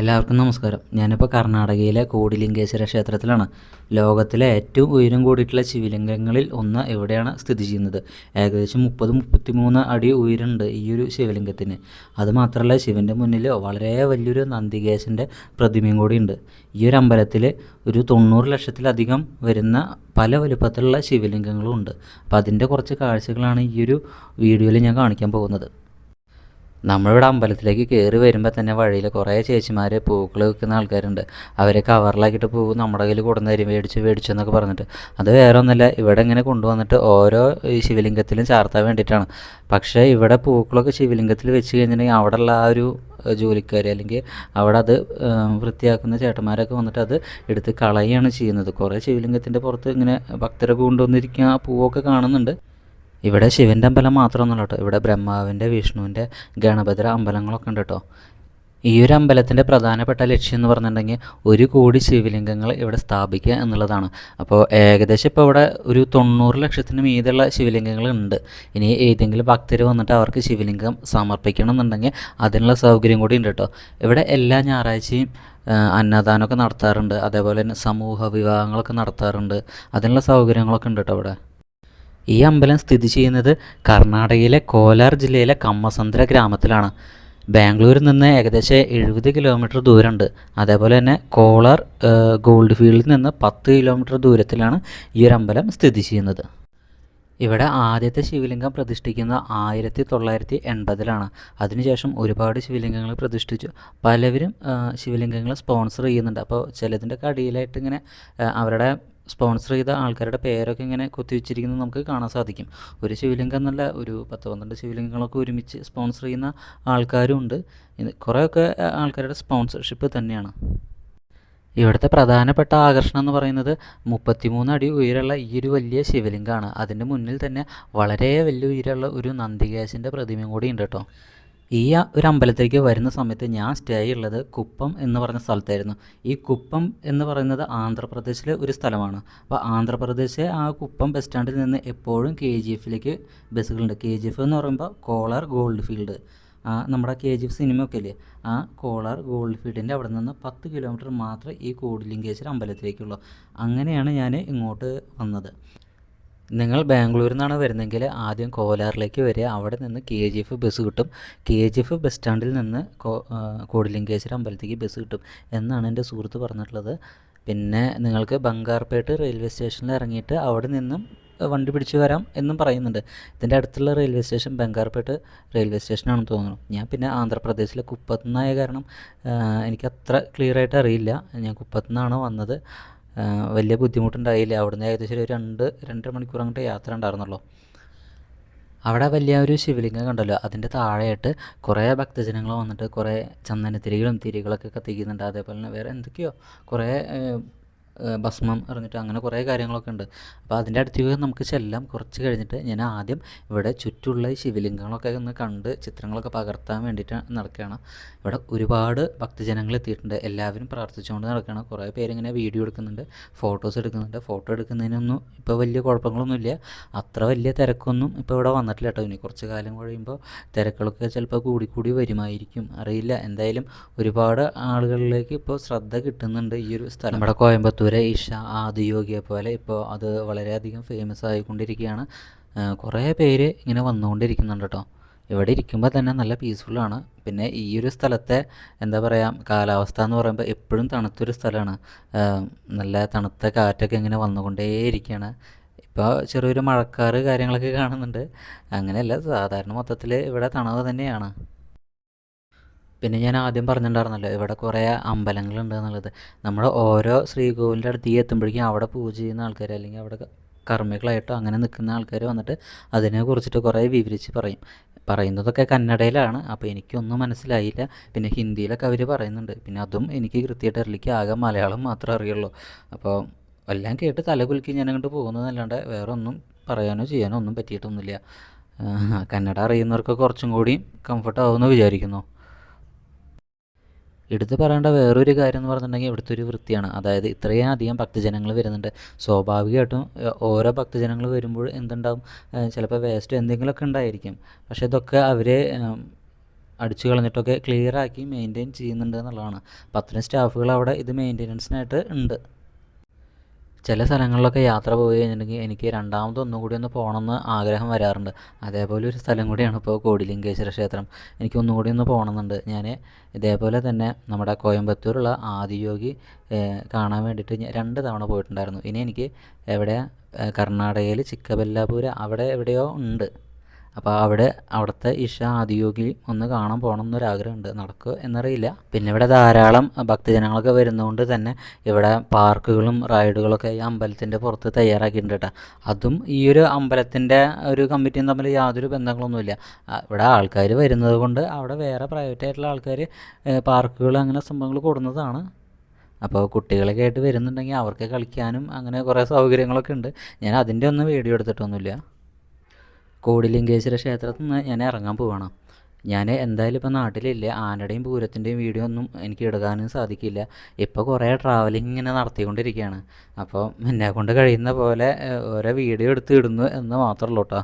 എല്ലാവർക്കും നമസ്കാരം. ഞാനിപ്പോൾ കർണാടകയിലെ കോടിലിംഗേശ്വര ക്ഷേത്രത്തിലാണ്. ലോകത്തിലെ ഏറ്റവും ഉയരം കൂടിയിട്ടുള്ള ശിവലിംഗങ്ങളിൽ ഒന്ന് എവിടെയാണ് സ്ഥിതി ചെയ്യുന്നത്? ഏകദേശം മുപ്പത് മുപ്പത്തിമൂന്ന് അടി ഉയരമുണ്ട് ഈ ഒരു ശിവലിംഗത്തിന്. അതുമാത്രമല്ല ശിവന്റെ മുന്നിൽ വളരെ വലിയൊരു നന്ദികേശന്റെ പ്രതിമയും കൂടിയുണ്ട്. ഈ ഒരു അമ്പലത്തിൽ ഒരു തൊണ്ണൂറ് ലക്ഷത്തിലധികം വരുന്ന പല വലുപ്പത്തിലുള്ള ശിവലിംഗങ്ങളും ഉണ്ട്. അപ്പോൾ അതിന്റെ കുറച്ച് കാഴ്ചകളാണ് ഈ ഒരു വീഡിയോയിൽ ഞാൻ കാണിക്കാൻ പോകുന്നത്. നമ്മളിവിടെ അമ്പലത്തിലേക്ക് കയറി വരുമ്പോൾ തന്നെ വഴിയിൽ കുറേ ചേച്ചിമാർ പൂക്കൾ വെക്കുന്ന ആൾക്കാരുണ്ട്. അവരെ കവറിലാക്കിയിട്ട് പൂ നമ്മുടെ കയ്യിൽ കൊടുന്ന് തരും മേടിച്ച് മേടിച്ചു എന്നൊക്കെ പറഞ്ഞിട്ട്. അത് വേറെ ഒന്നുമില്ല ഇവിടെ ഇങ്ങനെ കൊണ്ടുവന്നിട്ട് ഓരോ ശിവലിംഗത്തിലും ചാർത്താൻ വേണ്ടിയിട്ടാണ്. പക്ഷേ ഇവിടെ പൂക്കളൊക്കെ ശിവലിംഗത്തിൽ വെച്ച് കഴിഞ്ഞിട്ടുണ്ടെങ്കിൽ അവിടെയുള്ള ആ ഒരു ജോലിക്കാർ അല്ലെങ്കിൽ അവിടെ അത് വൃത്തിയാക്കുന്ന ചേട്ടന്മാരൊക്കെ വന്നിട്ട് അത് എടുത്ത് കളയുകയാണ് ചെയ്യുന്നത്. കുറേ ശിവലിംഗത്തിന്റെ പുറത്ത് ഇങ്ങനെ ഭക്തരൊക്കെ കൊണ്ടുവന്നിരിക്കുന്ന ആ പൂവൊക്കെ കാണുന്നുണ്ട്. ഇവിടെ ശിവന്റെ അമ്പലം മാത്രമൊന്നുമല്ല കേട്ടോ. ഇവിടെ ബ്രഹ്മാവിന്റെ വിഷ്ണുവിന്റെ ഗണഭദ്ര അമ്പലങ്ങളൊക്കെ ഉണ്ട് കേട്ടോ. ഈ ഒരു അമ്പലത്തിന്റെ പ്രധാനപ്പെട്ട ലക്ഷ്യം എന്ന് പറഞ്ഞിട്ടുണ്ടെങ്കിൽ ഒരു കോടി ശിവലിംഗങ്ങൾ ഇവിടെ സ്ഥാപിക്കുക എന്നുള്ളതാണ്. അപ്പോൾ ഏകദേശം ഇപ്പോൾ ഇവിടെ ഒരു തൊണ്ണൂറ് ലക്ഷത്തിന് മീതുള്ള ശിവലിംഗങ്ങൾ ഉണ്ട്. ഇനി ഏതെങ്കിലും ഭക്തർ വന്നിട്ട് അവർക്ക് ശിവലിംഗം സമർപ്പിക്കണം എന്നുണ്ടെങ്കിൽ അതിനുള്ള സൗകര്യം കൂടി ഉണ്ട് കേട്ടോ. ഇവിടെ എല്ലാ ഞായറാഴ്ചയും അന്നദാനമൊക്കെ നടത്താറുണ്ട്. അതേപോലെ തന്നെ സമൂഹ വിവാഹങ്ങളൊക്കെ നടത്താറുണ്ട്. അതിനുള്ള സൗകര്യങ്ങളൊക്കെ ഉണ്ട് കേട്ടോ ഇവിടെ. ഈ അമ്പലം സ്ഥിതി ചെയ്യുന്നത് കർണാടകയിലെ കോലാർ ജില്ലയിലെ കമ്മസന്ദ്ര ഗ്രാമത്തിലാണ്. ബാംഗ്ലൂരിൽ നിന്ന് ഏകദേശം എഴുപത് കിലോമീറ്റർ ദൂരമുണ്ട്. അതേപോലെ തന്നെ കോളാർ ഗോൾഡ് ഫീൽഡിൽ നിന്ന് പത്ത് കിലോമീറ്റർ ദൂരത്തിലാണ് ഈ ഒരു അമ്പലം സ്ഥിതി ചെയ്യുന്നത്. ഇവിടെ ആദ്യത്തെ ശിവലിംഗം പ്രതിഷ്ഠിക്കുന്നത് ആയിരത്തി തൊള്ളായിരത്തി എൺപതിലാണ് അതിനുശേഷം ഒരുപാട് ശിവലിംഗങ്ങൾ പ്രതിഷ്ഠിച്ചു. പലവരും ശിവലിംഗങ്ങൾ സ്പോൺസർ ചെയ്യുന്നുണ്ട്. അപ്പോൾ ചിലതിന്റെ കടിയിലായിട്ട് ഇങ്ങനെ അവരുടെ സ്പോൺസർ ചെയ്ത ആൾക്കാരുടെ പേരൊക്കെ ഇങ്ങനെ കുത്തിവെച്ചിരിക്കുന്നത് നമുക്ക് കാണാൻ സാധിക്കും. ഒരു ശിവലിംഗം എന്നല്ല ഒരു പത്ത് പന്ത്രണ്ട് ശിവലിംഗങ്ങളൊക്കെ ഒരുമിച്ച് സ്പോൺസർ ചെയ്യുന്ന ആൾക്കാരും ഉണ്ട്. കുറേയൊക്കെ ആൾക്കാരുടെ സ്പോൺസർഷിപ്പ് തന്നെയാണ്. ഇവിടുത്തെ പ്രധാനപ്പെട്ട ആകർഷണം എന്ന് പറയുന്നത് മുപ്പത്തിമൂന്ന് അടി ഉയരമുള്ള ഈ ഒരു വലിയ ശിവലിംഗമാണ്. അതിന്റെ മുന്നിൽ തന്നെ വളരെ വലിയ ഉയരമുള്ള ഒരു നന്ദികേശന്റെ പ്രതിമയും കൂടി ഉണ്ട് കേട്ടോ. ഈ ഒരു അമ്പലത്തിലേക്ക് വരുന്ന സമയത്ത് ഞാൻ സ്റ്റേ ഉള്ളത് കുപ്പം എന്ന് പറഞ്ഞ സ്ഥലത്തായിരുന്നു. ഈ കുപ്പം എന്ന് പറയുന്നത് ആന്ധ്രാപ്രദേശിലെ ഒരു സ്ഥലമാണ്. അപ്പോൾ ആന്ധ്രാപ്രദേശ് ആ കുപ്പം ബസ് സ്റ്റാൻഡിൽ നിന്ന് എപ്പോഴും കെ ജി എഫിലേക്ക് ബസ്സുകളുണ്ട്. കെ ജി എഫ് എന്ന് പറയുമ്പോൾ കോളർ ഗോൾഡ് ഫീൽഡ് ആ നമ്മുടെ കെ ജി എഫ് സിനിമ ഒക്കെ ഇല്ലേ? ആ കോളാർ ഗോൾഡ് ഫീൽഡിന്റെ അവിടെ നിന്ന് പത്ത് കിലോമീറ്റർ മാത്രമേ ഈ കോടിലിംഗേശ്വര അമ്പലത്തിലേക്കുള്ളൂ. അങ്ങനെയാണ് ഞാൻ ഇങ്ങോട്ട് വന്നത്. നിങ്ങൾ ബാംഗ്ലൂരിൽ നിന്നാണ് വരുന്നതെങ്കിൽ ആദ്യം കോലാറിലേക്ക് വരിക. അവിടെ നിന്ന് കെ ജി എഫ് ബസ് കിട്ടും. കെ ജി എഫ് ബസ് സ്റ്റാൻഡിൽ നിന്ന് കോടിലിംഗേശ്വരം അമ്പലത്തേക്ക് ബസ് കിട്ടും എന്നാണ് എന്റെ സുഹൃത്ത് പറഞ്ഞിട്ടുള്ളത്. പിന്നെ നിങ്ങൾക്ക് ബംഗാർപേട്ട് റെയിൽവേ സ്റ്റേഷനിൽ ഇറങ്ങിയിട്ട് അവിടെ നിന്നും വണ്ടി പിടിച്ചു വരാം എന്നും പറയുന്നുണ്ട്. ഇതിന്റെ അടുത്തുള്ള റെയിൽവേ സ്റ്റേഷൻ ബംഗാർപേട്ട് റെയിൽവേ സ്റ്റേഷനാണെന്ന് തോന്നുന്നു. ഞാൻ പിന്നെ ആന്ധ്രാപ്രദേശിലെ കുപ്പത്തുനിന്നായ കാരണം എനിക്ക് അത്ര ക്ലിയർ ആയിട്ട് അറിയില്ല. ഞാൻ കുപ്പത്തുനിന്നാണ് വന്നത്. വലിയ ബുദ്ധിമുട്ടുണ്ടായില്ല. അവിടുന്ന് ഏകദേശം ഒരു രണ്ട് രണ്ടര മണിക്കൂർ അങ്ങോട്ട് യാത്ര ഉണ്ടായിരുന്നുള്ളൂ. അവിടെ വലിയ ഒരു ശിവലിംഗം കണ്ടല്ലോ. അതിന്റെ താഴെയായിട്ട് കുറേ ഭക്തജനങ്ങൾ വന്നിട്ട് കുറേ ചന്ദനത്തിരികളും തിരികളൊക്കെ കത്തിക്കുന്നുണ്ട്. അതേപോലെ തന്നെ വേറെ എന്തൊക്കെയോ കുറേ ഭസ്മം എറിഞ്ഞിട്ട് അങ്ങനെ കുറേ കാര്യങ്ങളൊക്കെ ഉണ്ട്. അപ്പോൾ അതിന്റെ അടുത്തേക്ക് നമുക്ക് ചെല്ലാം. കുറച്ച് കഴിഞ്ഞിട്ട് ഞാൻ ആദ്യം ഇവിടെ ചുറ്റുള്ള ശിവലിംഗങ്ങളൊക്കെ ഒന്ന് കണ്ട് ചിത്രങ്ങളൊക്കെ പകർത്താൻ വേണ്ടിയിട്ട് നടക്കുകയാണ്. ഇവിടെ ഒരുപാട് ഭക്തജനങ്ങൾ എത്തിയിട്ടുണ്ട്. എല്ലാവരും പ്രാർത്ഥിച്ചുകൊണ്ട് നടക്കുകയാണ്. കുറേ പേരിങ്ങനെ വീഡിയോ എടുക്കുന്നുണ്ട് ഫോട്ടോസ് എടുക്കുന്നുണ്ട്. ഫോട്ടോ എടുക്കുന്നതിനൊന്നും ഇപ്പോൾ വലിയ കുഴപ്പങ്ങളൊന്നുമില്ല. അത്ര വലിയ തിരക്കൊന്നും ഇപ്പോൾ ഇവിടെ വന്നിട്ടില്ല കേട്ടോ. ഇനി കുറച്ച് കാലം കഴിയുമ്പോൾ തിരക്കുകളൊക്കെ ചിലപ്പോൾ കൂടിക്കൂടി കൂടി വരുമായിരിക്കും. അറിയില്ല. എന്തായാലും ഒരുപാട് ആളുകളിലേക്ക് ഇപ്പോൾ ശ്രദ്ധ കിട്ടുന്നുണ്ട് ഈ ഒരു സ്ഥലം. നമ്മുടെ കോയമ്പത്തൂരെ ഇഷ ആദിയോഗിയെ പോലെ ഇപ്പോൾ അത് വളരെയധികം ഫേമസ് ആയിക്കൊണ്ടിരിക്കുകയാണ്. കുറേ പേര് ഇങ്ങനെ വന്നുകൊണ്ടിരിക്കുന്നുണ്ട് കേട്ടോ ഇവിടെ ഇരിക്കുമ്പോൾ തന്നെ നല്ല പീസ്ഫുള്ളാണ് പിന്നെ ഈ ഒരു സ്ഥലത്തെ എന്താ പറയുക കാലാവസ്ഥ എന്ന് പറയുമ്പോൾ എപ്പോഴും തണുത്തൊരു സ്ഥലമാണ് നല്ല തണുത്ത കാറ്റൊക്കെ ഇങ്ങനെ വന്നുകൊണ്ടേയിരിക്കുകയാണ് ഇപ്പോൾ ചെറിയൊരു മഴക്കാറ് കാര്യങ്ങളൊക്കെ കാണുന്നുണ്ട്. അങ്ങനെയല്ല സാധാരണ മൊത്തത്തിൽ ഇവിടെ തണവ് തന്നെയാണ്. പിന്നെ ഞാൻ ആദ്യം പറഞ്ഞിട്ടുണ്ടായിരുന്നല്ലോ ഇവിടെ കുറേ അമ്പലങ്ങളുണ്ട് എന്നുള്ളത്. നമ്മൾ ഓരോ ശ്രീകോവിലിന്റെ അടുത്തേക്ക് എത്തുമ്പോഴേക്കും അവിടെ പൂജ ചെയ്യുന്ന ആൾക്കാർ അല്ലെങ്കിൽ അവിടെ കർമ്മികളായിട്ടോ അങ്ങനെ നിൽക്കുന്ന ആൾക്കാർ വന്നിട്ട് അതിനെ കുറിച്ചിട്ട് കുറേ വിവരിച്ച് പറയും. പറയുന്നതൊക്കെ കന്നഡയിലാണ്. അപ്പോൾ എനിക്കൊന്നും മനസ്സിലായില്ല. പിന്നെ ഹിന്ദിയിലൊക്കെ അവർ പറയുന്നുണ്ട്. പിന്നെ അതും എനിക്ക് കൃത്യമായിട്ട് അറിയില്ല. ആകെ മലയാളം മാത്രമേ അറിയുള്ളൂ. അപ്പോൾ എല്ലാം കേട്ട് തലകുലുക്കി ഞാൻ അങ്ങോട്ട് പോകുന്നതല്ലാണ്ട് വേറെ ഒന്നും പറയാനോ ചെയ്യാനോ ഒന്നും പറ്റിയിട്ടൊന്നുമില്ല. കന്നഡ അറിയുന്നവർക്ക് കുറച്ചും കൂടി കംഫർട്ടാവുമെന്ന് വിചാരിക്കുന്നു. എടുത്ത് പറയേണ്ട വേറൊരു കാര്യം എന്ന് പറഞ്ഞിട്ടുണ്ടെങ്കിൽ ഇവിടുത്തെ ഒരു വൃത്തിയാണ്. അതായത് ഇത്രയും അധികം ഭക്തജനങ്ങൾ വരുന്നുണ്ട്. സ്വാഭാവികമായിട്ടും ഓരോ ഭക്തജനങ്ങൾ വരുമ്പോൾ എന്തുണ്ടാവും? ചിലപ്പോൾ വേസ്റ്റ് എന്തെങ്കിലുമൊക്കെ ഉണ്ടായിരിക്കും. പക്ഷേ ഇതൊക്കെ അവർ അടിച്ചു കളഞ്ഞിട്ടൊക്കെ ക്ലിയർ ആക്കി മെയിന്റെയിൻ ചെയ്യുന്നുണ്ട് എന്നുള്ളതാണ്. അപ്പം അത്രയും സ്റ്റാഫുകൾ അവിടെ ഇത് മെയിന്റെനൻസിനായിട്ട് ഉണ്ട്. ചില സ്ഥലങ്ങളിലൊക്കെ യാത്ര പോയി കഴിഞ്ഞിട്ടുണ്ടെങ്കിൽ എനിക്ക് രണ്ടാമത് ഒന്നും കൂടി ഒന്ന് പോകണമെന്ന് ആഗ്രഹം വരാറുണ്ട്. അതേപോലെ ഒരു സ്ഥലം കൂടിയാണ് ഇപ്പോൾ കോടിലിംഗേശ്വര ക്ഷേത്രം. എനിക്ക് ഒന്നും കൂടി ഒന്ന് പോകണമെന്നുണ്ട്. ഞാൻ ഇതേപോലെ തന്നെ നമ്മുടെ കോയമ്പത്തൂരുള്ള ആദിയോഗി കാണാൻ വേണ്ടിയിട്ട് രണ്ട് തവണ പോയിട്ടുണ്ടായിരുന്നു. ഇനി എനിക്ക് എവിടെ കർണാടകയിൽ ചിക്കബല്ലാപുര അവിടെ എവിടെയോ ഉണ്ട്. അപ്പോൾ അവിടെ അവിടുത്തെ ഇഷ ആദിയോഗി ഒന്ന് കാണാൻ പോകണം എന്നൊരാഗ്രഹമുണ്ട്. നടക്കുക എന്നറിയില്ല. പിന്നെ ഇവിടെ ധാരാളം ഭക്തജനങ്ങളൊക്കെ വരുന്നതുകൊണ്ട് തന്നെ ഇവിടെ പാർക്കുകളും റൈഡുകളൊക്കെ ഈ അമ്പലത്തിന്റെ പുറത്ത് തയ്യാറാക്കിയിട്ടുണ്ട് കേട്ടോ. അതും ഈ ഒരു അമ്പലത്തിന്റെ ഒരു കമ്മിറ്റിയും തമ്മിൽ യാതൊരു ബന്ധങ്ങളൊന്നുമില്ല. ഇവിടെ ആൾക്കാർ വരുന്നത് കൊണ്ട് അവിടെ വേറെ പ്രൈവറ്റ് ആയിട്ടുള്ള ആൾക്കാർ പാർക്കുകൾ അങ്ങനെ സംഭവങ്ങൾ കൊടുന്നതാണ്. അപ്പോൾ കുട്ടികളൊക്കെ ആയിട്ട് വരുന്നുണ്ടെങ്കിൽ അവർക്ക് കളിക്കാനും അങ്ങനെ കുറേ സൗകര്യങ്ങളൊക്കെ ഉണ്ട്. ഞാൻ അതിന്റെ ഒന്നും വീഡിയോ എടുത്തിട്ടൊന്നുമില്ല. കോടിലിംഗേശ്വര ക്ഷേത്രത്തിൽ നിന്ന് ഞാൻ ഇറങ്ങാൻ പോവാണ്. ഞാൻ എന്തായാലും ഇപ്പോൾ നാട്ടിലില്ല. ആനയുടെയും പൂരത്തിന്റെയും വീഡിയോ ഒന്നും എനിക്ക് ഇടുകാനും സാധിക്കില്ല. ഇപ്പോൾ കുറേ ട്രാവലിംഗ് ഇങ്ങനെ നടത്തിക്കൊണ്ടിരിക്കുകയാണ്. അപ്പോൾ എന്നെ കൊണ്ട് കഴിയുന്ന പോലെ ഓരോ വീഡിയോ എടുത്ത് ഇടുന്നു എന്ന് മാത്രമേ ഉള്ളൂ കേട്ടോ.